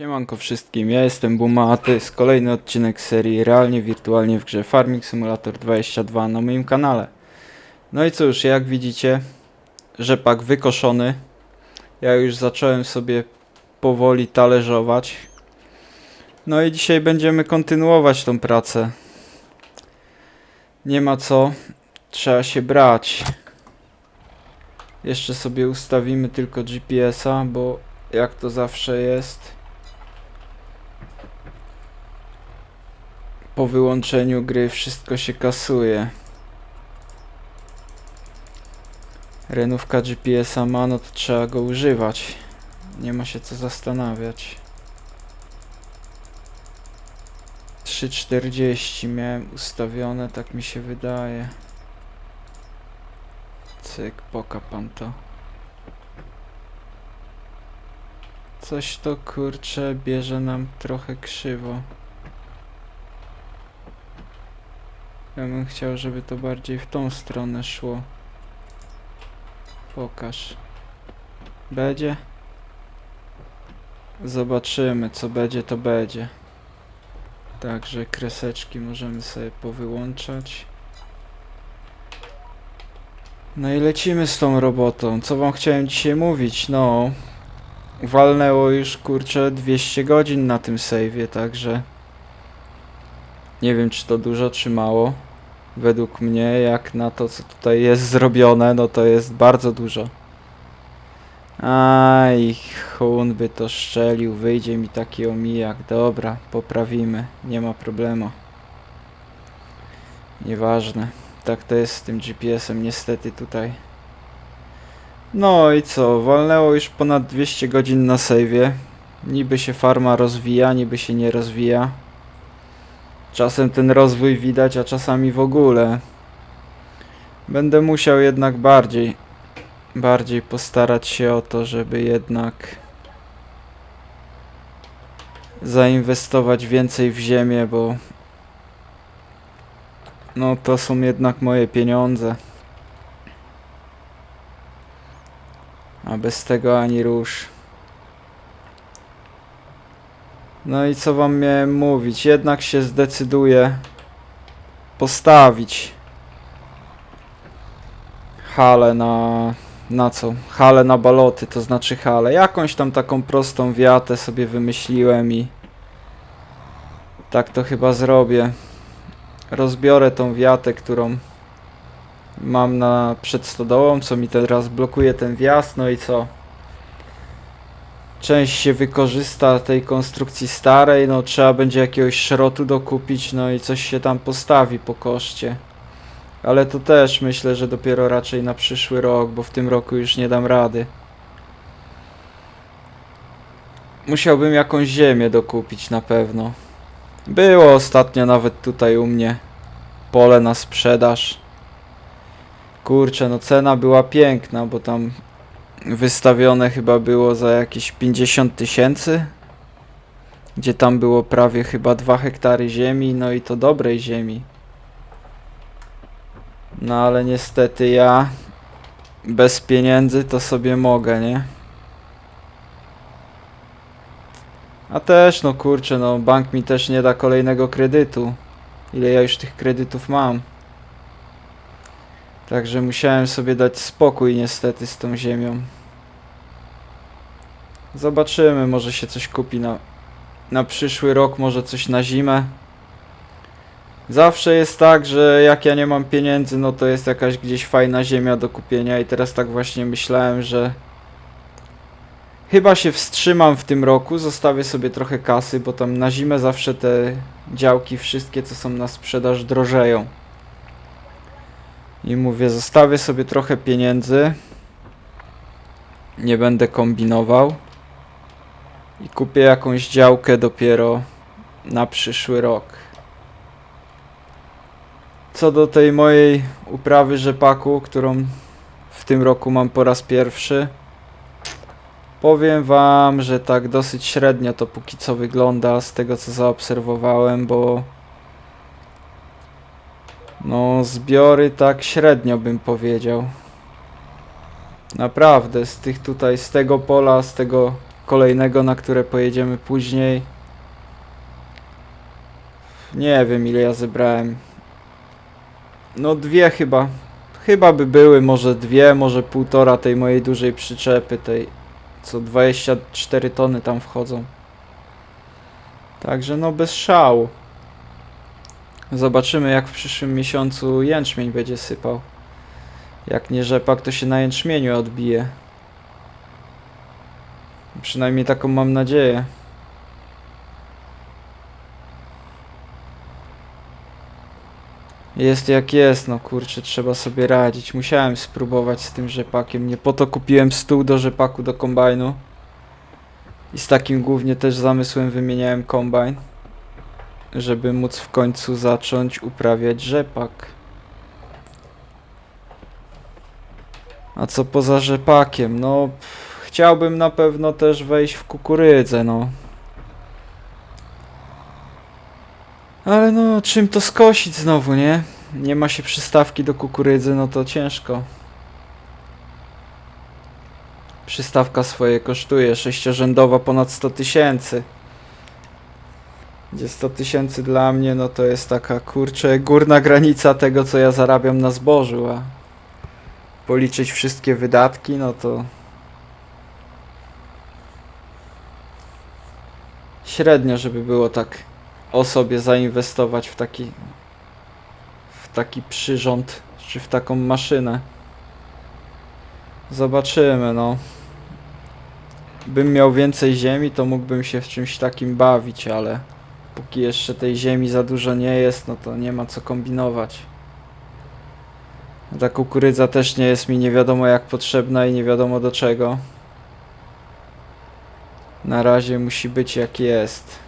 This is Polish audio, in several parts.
Siemanko wszystkim, ja jestem Buma, a to jest kolejny odcinek serii Realnie Wirtualnie w grze Farming Simulator 22 na moim kanale. No i cóż, jak widzicie, rzepak wykoszony. Ja już zacząłem sobie powoli talerzować. No i dzisiaj będziemy kontynuować tą pracę. Nie ma co, trzeba się brać. Jeszcze sobie ustawimy tylko GPS-a, bo jak to zawsze jest, po wyłączeniu gry wszystko się kasuje. Renówka GPS-a ma, no to trzeba go używać. Nie ma się co zastanawiać. 3.40 miałem ustawione, tak mi się wydaje. Cyk, poka pan to. Coś to kurcze bierze nam trochę krzywo. Ja bym chciał, żeby to bardziej w tą stronę szło. Pokaż. Będzie? Zobaczymy, co będzie, to będzie. Także kreseczki możemy sobie powyłączać. No i lecimy z tą robotą. Co wam chciałem dzisiaj mówić? No, walnęło już kurczę 200 godzin na tym save'ie, także nie wiem czy to dużo czy mało. Według mnie jak na to co tutaj jest zrobione, no to jest bardzo dużo. Aj, chun by to szczelił, wyjdzie mi taki omijak. Dobra, poprawimy, nie ma problemu. Nieważne. Tak to jest z tym GPS-em niestety tutaj. No i co, walnęło już ponad 200 godzin na save'ie. Niby się farma rozwija, niby się nie rozwija. Czasem ten rozwój widać, a czasami w ogóle. Będę musiał jednak bardziej, bardziej postarać się o to, żeby jednak zainwestować więcej w ziemię, bo no to są jednak moje pieniądze. A bez tego ani rusz. No i co wam miałem mówić? Jednak się zdecyduję postawić halę na... na co? Halę na baloty, to znaczy halę. Jakąś tam taką prostą wiatę sobie wymyśliłem i tak to chyba zrobię. Rozbiorę tą wiatę, którą mam na przed stodołą, co mi teraz blokuje ten wjazd, no i co? Część się wykorzysta tej konstrukcji starej, no trzeba będzie jakiegoś szrotu dokupić, no i coś się tam postawi po koszcie. Ale to też myślę, że dopiero raczej na przyszły rok, bo w tym roku już nie dam rady. Musiałbym jakąś ziemię dokupić na pewno. Było ostatnio nawet tutaj u mnie pole na sprzedaż. Kurczę, no cena była piękna, bo tam wystawione chyba było za jakieś 50 tysięcy. Gdzie tam było prawie chyba 2 hektary ziemi, no i to dobrej ziemi. No ale niestety ja bez pieniędzy to sobie mogę, nie? A też, no kurczę, no bank mi też nie da kolejnego kredytu. Ile ja już tych kredytów mam. Także musiałem sobie dać spokój niestety z tą ziemią. Zobaczymy, może się coś kupi na, na przyszły rok, może coś na zimę. Zawsze jest tak, że jak ja nie mam pieniędzy, no to jest jakaś gdzieś fajna ziemia do kupienia i teraz tak właśnie myślałem, że chyba się wstrzymam w tym roku, zostawię sobie trochę kasy, bo tam na zimę zawsze te działki wszystkie, co są na sprzedaż drożeją. I mówię, zostawię sobie trochę pieniędzy. Nie będę kombinował. I kupię jakąś działkę dopiero na przyszły rok. Co do tej mojej uprawy rzepaku, którą w tym roku mam po raz pierwszy. Powiem wam, że tak dosyć średnio to póki co wygląda z tego co zaobserwowałem, bo no, zbiory tak średnio bym powiedział. Naprawdę, z tych tutaj, z tego pola, z tego kolejnego, na które pojedziemy później. Nie wiem ile ja zebrałem. No dwie chyba. Chyba by były, może dwie, może półtora tej mojej dużej przyczepy, tej co 24 tony tam wchodzą. Także no bez szału. Zobaczymy jak w przyszłym miesiącu jęczmień będzie sypał. Jak nie rzepak, to się na jęczmieniu odbije. Przynajmniej taką mam nadzieję. Jest jak jest, no kurczę, trzeba sobie radzić. Musiałem spróbować z tym rzepakiem. Nie po to kupiłem stół do rzepaku do kombajnu. I z takim głównie też zamysłem wymieniałem kombajn. Żeby móc w końcu zacząć uprawiać rzepak. A co poza rzepakiem? No, pff, chciałbym na pewno też wejść w kukurydzę, no. Ale no, czym to skosić znowu, nie? Nie ma się przystawki do kukurydzy, no to ciężko. Przystawka swoje kosztuje, sześciorzędowa ponad 100 tysięcy. Gdzie 100 tysięcy dla mnie, no to jest taka, kurczę, górna granica tego, co ja zarabiam na zbożu, a policzyć wszystkie wydatki, no to średnio, żeby było tak o sobie zainwestować w taki w taki przyrząd, czy w taką maszynę. Zobaczymy, no. Bym miał więcej ziemi, to mógłbym się w czymś takim bawić, ale póki jeszcze tej ziemi za dużo nie jest, no to nie ma co kombinować. Ta kukurydza też nie jest mi nie wiadomo jak potrzebna i nie wiadomo do czego. Na razie musi być jak jest.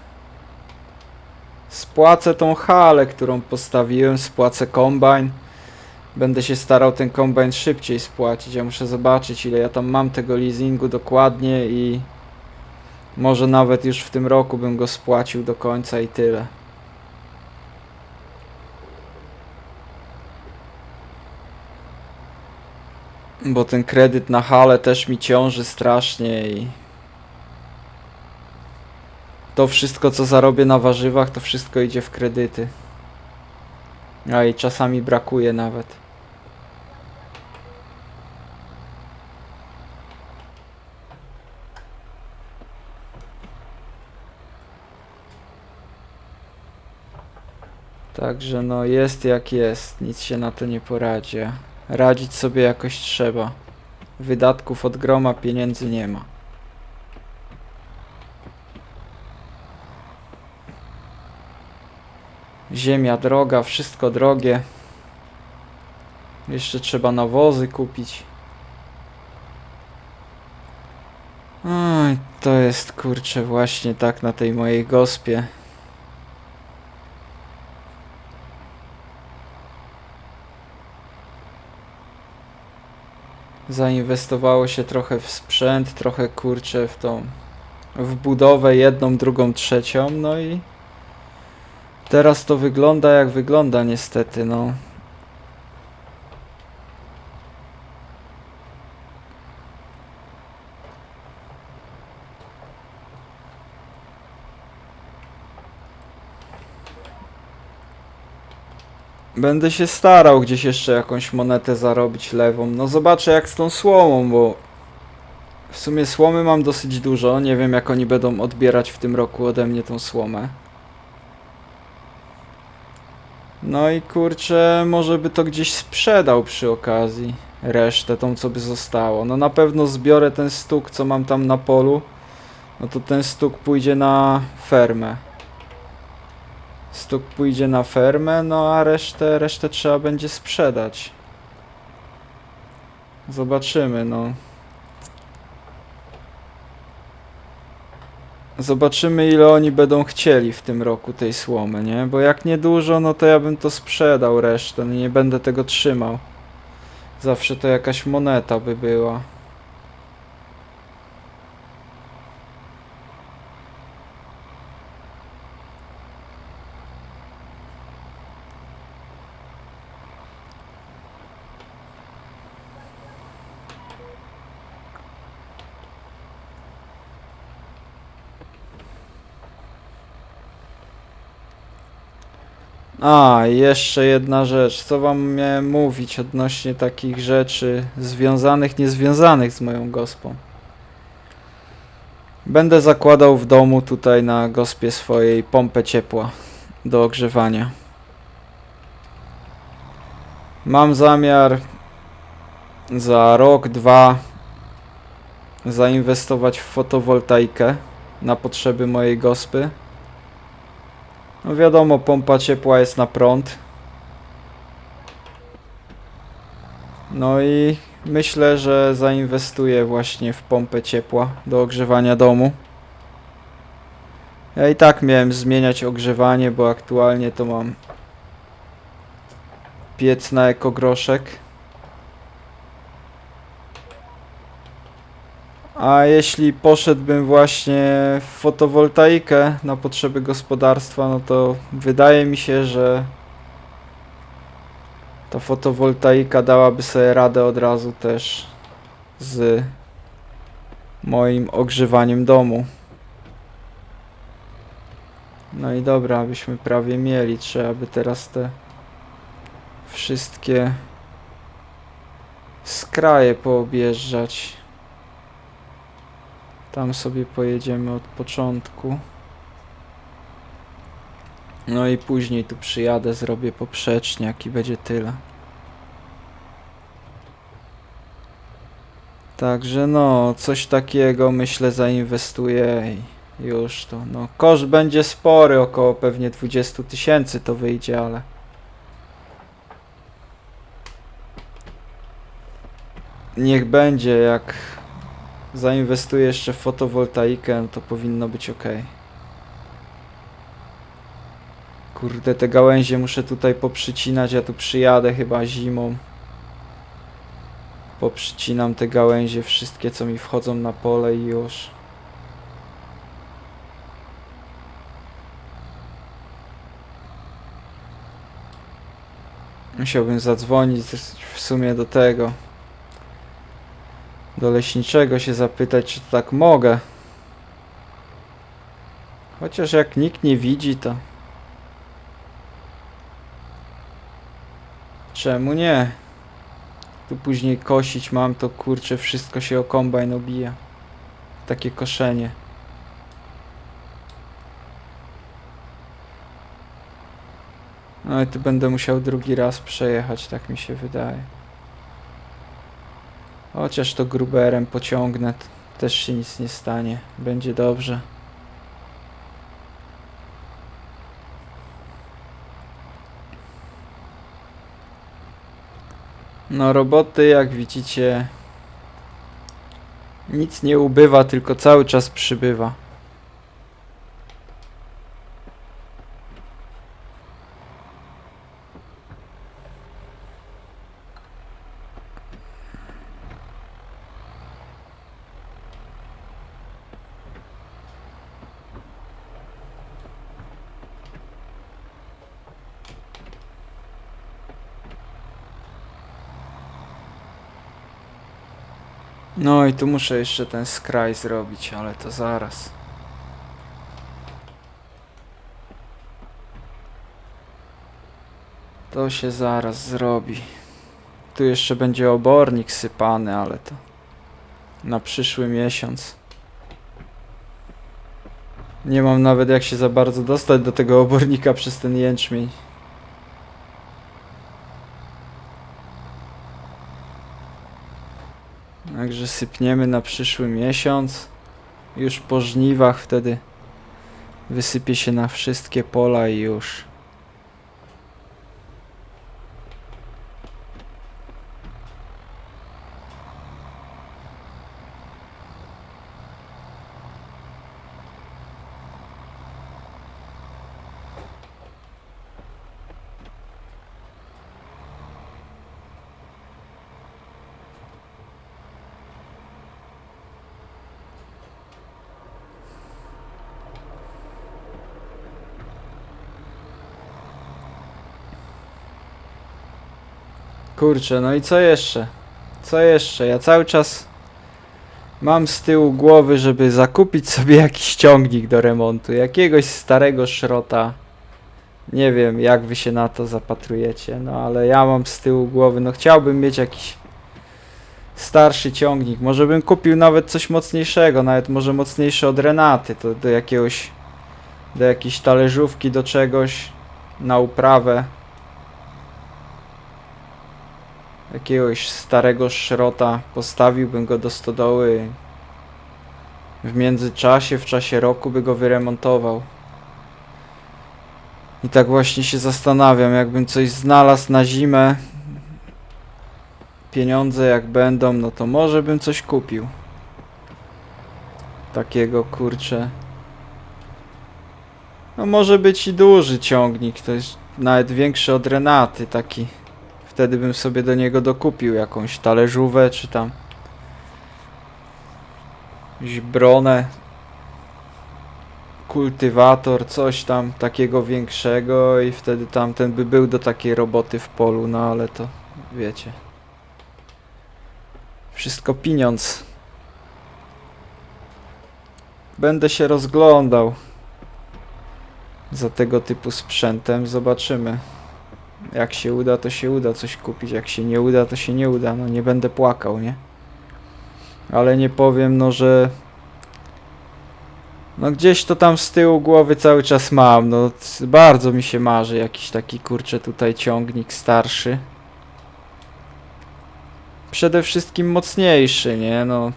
Spłacę tą halę, którą postawiłem, spłacę kombajn. Będę się starał ten kombajn szybciej spłacić. Ja muszę zobaczyć ile ja tam mam tego leasingu dokładnie i może nawet już w tym roku bym go spłacił do końca i tyle. Bo ten kredyt na halę też mi ciąży strasznie i to wszystko co zarobię na warzywach to wszystko idzie w kredyty. A i czasami brakuje nawet. Także no jest jak jest, nic się na to nie poradzi. Radzić sobie jakoś trzeba. Wydatków od groma pieniędzy nie ma. Ziemia droga, wszystko drogie. Jeszcze trzeba nawozy kupić. Oj, to jest kurczę właśnie tak na tej mojej gospie. Zainwestowało się trochę w sprzęt, trochę kurczę w tą w budowę jedną, drugą, trzecią, no i Teraz to wygląda jak wygląda niestety, no. Będę się starał gdzieś jeszcze jakąś monetę zarobić lewą. No zobaczę jak z tą słomą, bo w sumie słomy mam dosyć dużo. Nie wiem jak oni będą odbierać w tym roku ode mnie tą słomę. No i kurczę, może by to gdzieś sprzedał przy okazji. Resztę, tą co by zostało. No na pewno zbiorę ten stuk, co mam tam na polu. No to ten stuk pójdzie na fermę. Stuk pójdzie na fermę, no a resztę, resztę trzeba będzie sprzedać. Zobaczymy, no. Zobaczymy ile oni będą chcieli w tym roku tej słomy, nie? Bo jak nie dużo, no to ja bym to sprzedał resztę, no nie będę tego trzymał. Zawsze to jakaś moneta by była. A, jeszcze jedna rzecz. Co wam miałem mówić odnośnie takich rzeczy związanych, niezwiązanych z moją gospą? Będę zakładał w domu tutaj na gospie swojej pompę ciepła do ogrzewania. Mam zamiar za rok, dwa zainwestować w fotowoltaikę na potrzeby mojej gospy. No wiadomo, pompa ciepła jest na prąd. No i myślę, że zainwestuję właśnie w pompę ciepła do ogrzewania domu. Ja i tak miałem zmieniać ogrzewanie, bo aktualnie to mam piec na ekogroszek. A jeśli poszedłbym właśnie w fotowoltaikę na potrzeby gospodarstwa, no to wydaje mi się, że ta fotowoltaika dałaby sobie radę od razu też z moim ogrzewaniem domu. No i dobra, byśmy prawie mieli. Trzeba by teraz te wszystkie skraje poobjeżdżać. Tam sobie pojedziemy od początku. No i później tu przyjadę, zrobię poprzeczniak i będzie tyle. Także no, coś takiego myślę zainwestuję i już to. No, koszt będzie spory, około pewnie 20 tysięcy to wyjdzie, ale... Niech będzie, jak zainwestuję jeszcze w fotowoltaikę, to powinno być ok. Kurde, te gałęzie muszę tutaj poprzycinać, ja tu przyjadę chyba zimą. Poprzycinam te gałęzie, wszystkie co mi wchodzą na pole i już. Musiałbym zadzwonić w sumie do tego. Do leśniczego się zapytać, czy tak mogę. Chociaż jak nikt nie widzi, to. Czemu nie? Tu później kosić mam, to kurczę, wszystko się o kombajn obija. Takie koszenie. No i tu będę musiał drugi raz przejechać, tak mi się wydaje. Chociaż to gruberem pociągnę, też się nic nie stanie. Będzie dobrze. No roboty jak widzicie nic nie ubywa, tylko cały czas przybywa. No i tu muszę jeszcze ten skraj zrobić, ale to zaraz. To się zaraz zrobi. Tu jeszcze będzie obornik sypany, ale to na przyszły miesiąc. Nie mam nawet jak się za bardzo dostać do tego obornika przez ten jęczmień. Także sypniemy na przyszły miesiąc. Już po żniwach wtedy wysypie się na wszystkie pola i już. Kurczę, no i co jeszcze? Co jeszcze? Ja cały czas mam z tyłu głowy, żeby zakupić sobie jakiś ciągnik do remontu, jakiegoś starego szrota, Nie wiem, jak wy się na to zapatrujecie, no ale ja mam z tyłu głowy, no chciałbym mieć jakiś starszy ciągnik. Może bym kupił nawet coś mocniejszego, nawet może mocniejszy od Renaty, to do jakiegoś, do jakiejś talerzówki, do czegoś na uprawę. Jakiegoś starego szrota, postawiłbym go do stodoły. W międzyczasie, w czasie roku by go wyremontował. I tak właśnie się zastanawiam, jakbym coś znalazł na zimę. Pieniądze jak będą, no to może bym coś kupił. Takiego kurcze. No może być i duży ciągnik, to jest nawet większy od Renaty, taki. Wtedy bym sobie do niego dokupił jakąś talerzówę, czy tam bronę, kultywator, coś tam takiego większego i wtedy tamten by był do takiej roboty w polu, no ale to wiecie. Wszystko pieniądz. Będę się rozglądał za tego typu sprzętem, zobaczymy. Jak się uda, to się uda coś kupić, jak się nie uda, to się nie uda, no nie będę płakał, nie? Ale nie powiem, no że no gdzieś to tam z tyłu głowy cały czas mam, no bardzo mi się marzy jakiś taki kurczę tutaj ciągnik starszy. Przede wszystkim mocniejszy, nie no.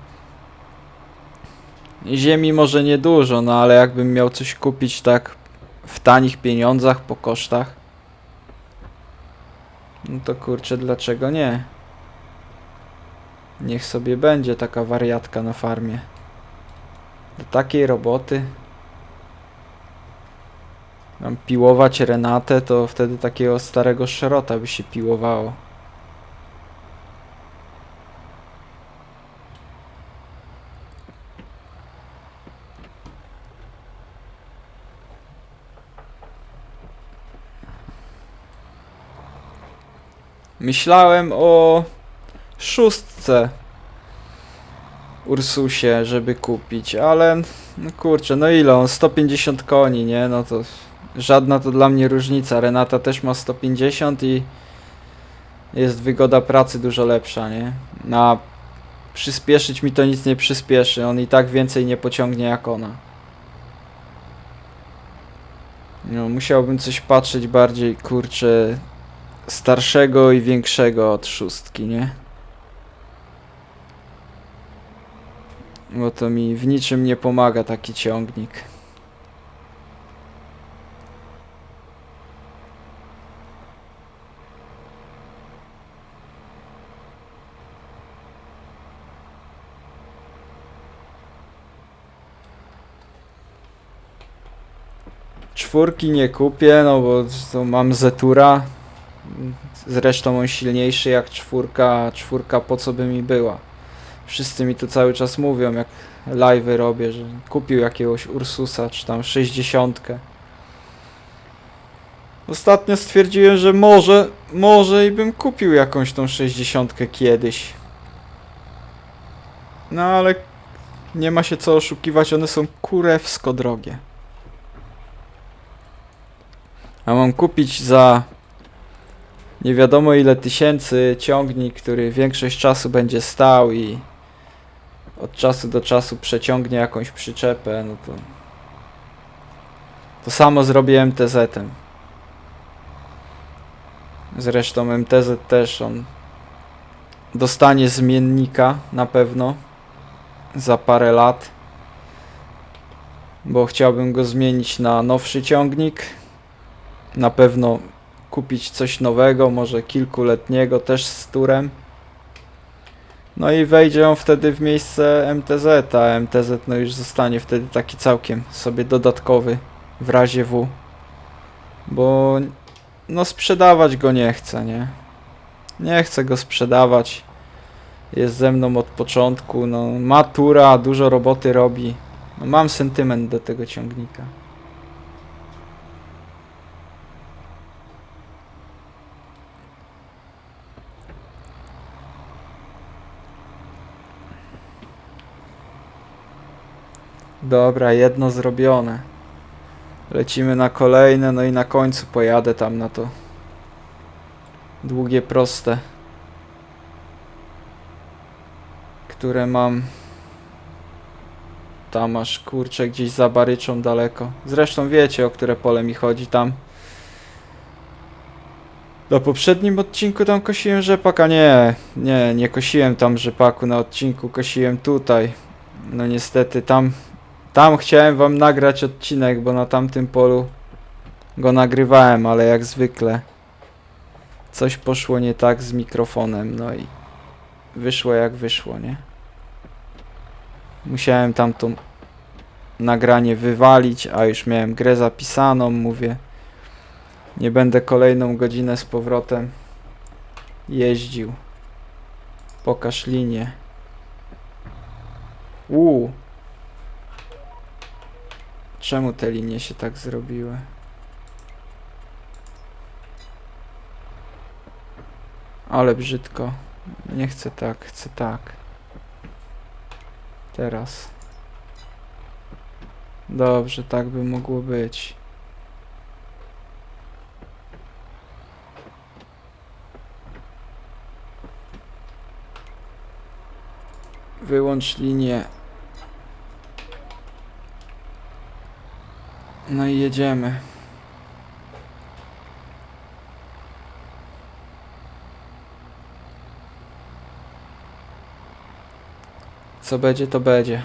Ziemi może niedużo, no ale jakbym miał coś kupić tak w tanich pieniądzach, po kosztach. No to kurczę, dlaczego nie? Niech sobie będzie taka wariatka na farmie. Do takiej roboty. Mam piłować Renatę, to wtedy takiego starego szerota by się piłowało. Myślałem o szóstce Ursusie, żeby kupić, ale no kurczę, no ile on? 150 koni, nie? No to żadna to dla mnie różnica. Renata też ma 150 i jest wygoda pracy dużo lepsza, nie? Na przyspieszyć mi to nic nie przyspieszy, on i tak więcej nie pociągnie jak ona. No, musiałbym coś patrzeć bardziej, kurczę, starszego i większego od szóstki, nie? Bo to mi w niczym nie pomaga taki ciągnik. Czwórki nie kupię, no bo to mam Zetura. Zresztą on silniejszy jak czwórka, czwórka po co by mi była? Wszyscy mi tu cały czas mówią, jak live'y robię, że kupił jakiegoś Ursusa, czy tam 60. Ostatnio stwierdziłem, że może, może i bym kupił jakąś tą 60 kiedyś. No ale nie ma się co oszukiwać, one są kurewsko drogie. A mam kupić za nie wiadomo ile tysięcy ciągnik, który większość czasu będzie stał i od czasu do czasu przeciągnie jakąś przyczepę, no to to samo zrobię MTZ-em. Zresztą MTZ też on dostanie zmiennika na pewno za parę lat, bo chciałbym go zmienić na nowszy ciągnik. Na pewno kupić coś nowego, może kilkuletniego też z turem. No i wejdzie on wtedy w miejsce MTZ, a MTZ no już zostanie wtedy taki całkiem sobie dodatkowy w razie W. Bo no sprzedawać go nie chcę, nie? Nie chcę go sprzedawać. Jest ze mną od początku, no ma tura, dużo roboty robi. No, mam sentyment do tego ciągnika. Dobra, jedno zrobione. Lecimy na kolejne, no i na końcu pojadę tam na to długie, proste, które mam tam aż kurczę gdzieś za baryczą daleko. Zresztą wiecie o które pole mi chodzi tam. Na poprzednim odcinku tam kosiłem rzepaka, nie, nie, nie kosiłem tam rzepaku na odcinku, kosiłem tutaj. No niestety tam, tam chciałem wam nagrać odcinek, bo na tamtym polu go nagrywałem, ale jak zwykle coś poszło nie tak z mikrofonem, no i wyszło jak wyszło, nie? Musiałem tamto nagranie wywalić, a już miałem grę zapisaną, mówię. Nie będę kolejną godzinę z powrotem jeździł. Pokaż linię. Uuu. Czemu te linie się tak zrobiły? Ale brzydko. Nie chcę tak, chcę tak. Teraz. Dobrze, tak by mogło być. Wyłącz linię. No i jedziemy. Co będzie, to będzie.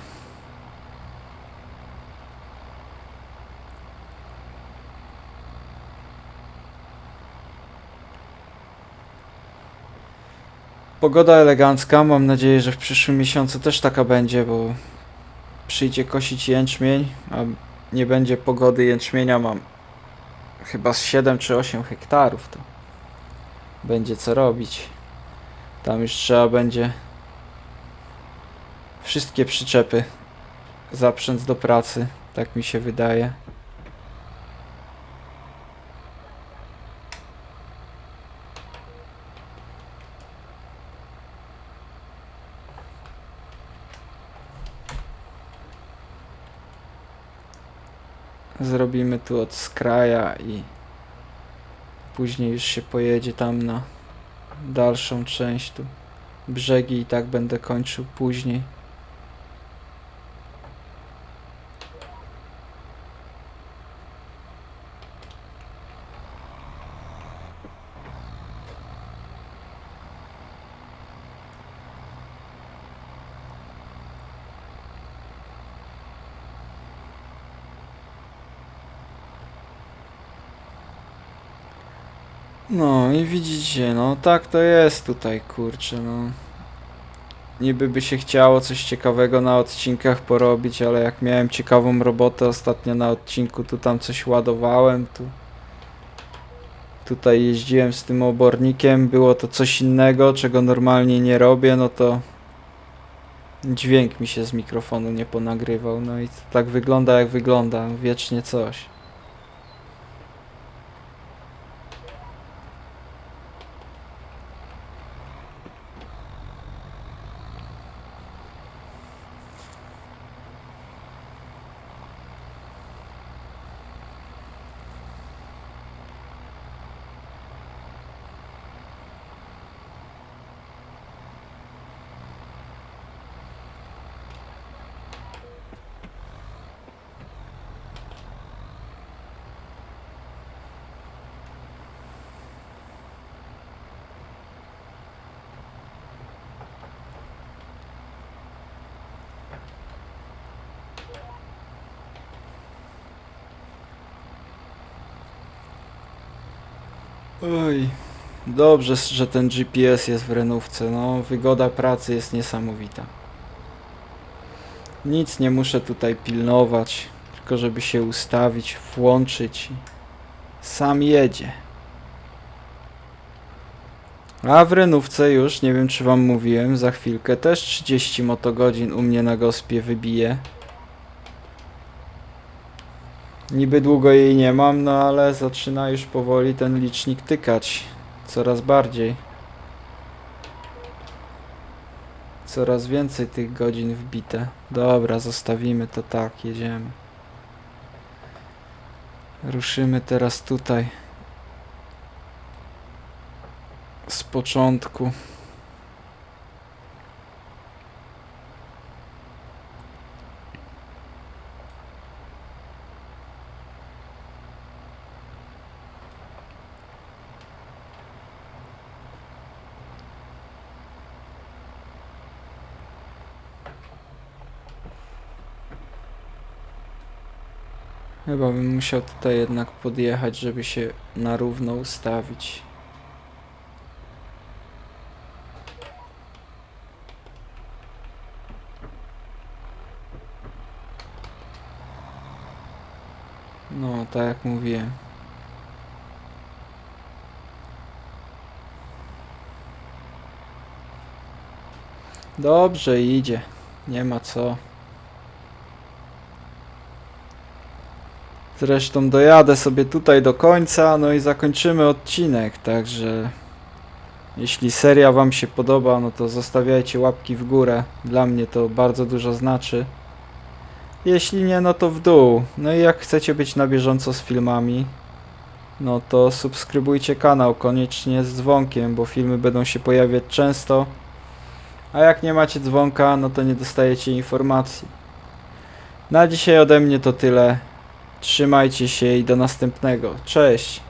Pogoda elegancka, mam nadzieję, że w przyszłym miesiącu też taka będzie, bo przyjdzie kosić jęczmień, a nie będzie pogody jęczmienia, mam chyba z 7 czy 8 hektarów, to będzie co robić. Tam już trzeba będzie wszystkie przyczepy zaprzęc do pracy, tak mi się wydaje. Zrobimy tu od skraja i później już się pojedzie tam na dalszą część tu. Brzegi i tak będę kończył później. No i widzicie, no tak to jest tutaj, kurczę, no. Niby by się chciało coś ciekawego na odcinkach porobić, ale jak miałem ciekawą robotę ostatnio na odcinku, tu tam coś ładowałem, tu... Tutaj jeździłem z tym obornikiem, było to coś innego, czego normalnie nie robię, no to... Dźwięk mi się z mikrofonu nie ponagrywał, no i tak wygląda jak wygląda, wiecznie coś. Oj, dobrze, że ten GPS jest w renówce. No, wygoda pracy jest niesamowita. Nic nie muszę tutaj pilnować, tylko żeby się ustawić, włączyć sam jedzie. A w renówce już, nie wiem czy wam mówiłem, za chwilkę też 30 motogodzin u mnie na gospie wybije. Niby długo jej nie mam, no ale zaczyna już powoli ten licznik tykać. Coraz bardziej. Coraz więcej tych godzin wbite. Dobra, zostawimy to tak, jedziemy. Ruszymy teraz tutaj. Z początku. Bym musiał tutaj jednak podjechać, żeby się na równo ustawić. No, tak jak mówiłem. Dobrze idzie. Nie ma co. Zresztą dojadę sobie tutaj do końca, no i zakończymy odcinek, także jeśli seria Wam się podoba, no to zostawiajcie łapki w górę. Dla mnie to bardzo dużo znaczy. Jeśli nie, no to w dół. No i jak chcecie być na bieżąco z filmami, no to subskrybujcie kanał, koniecznie z dzwonkiem, bo filmy będą się pojawiać często. A jak nie macie dzwonka, no to nie dostajecie informacji. Na dzisiaj ode mnie to tyle. Trzymajcie się i do następnego. Cześć!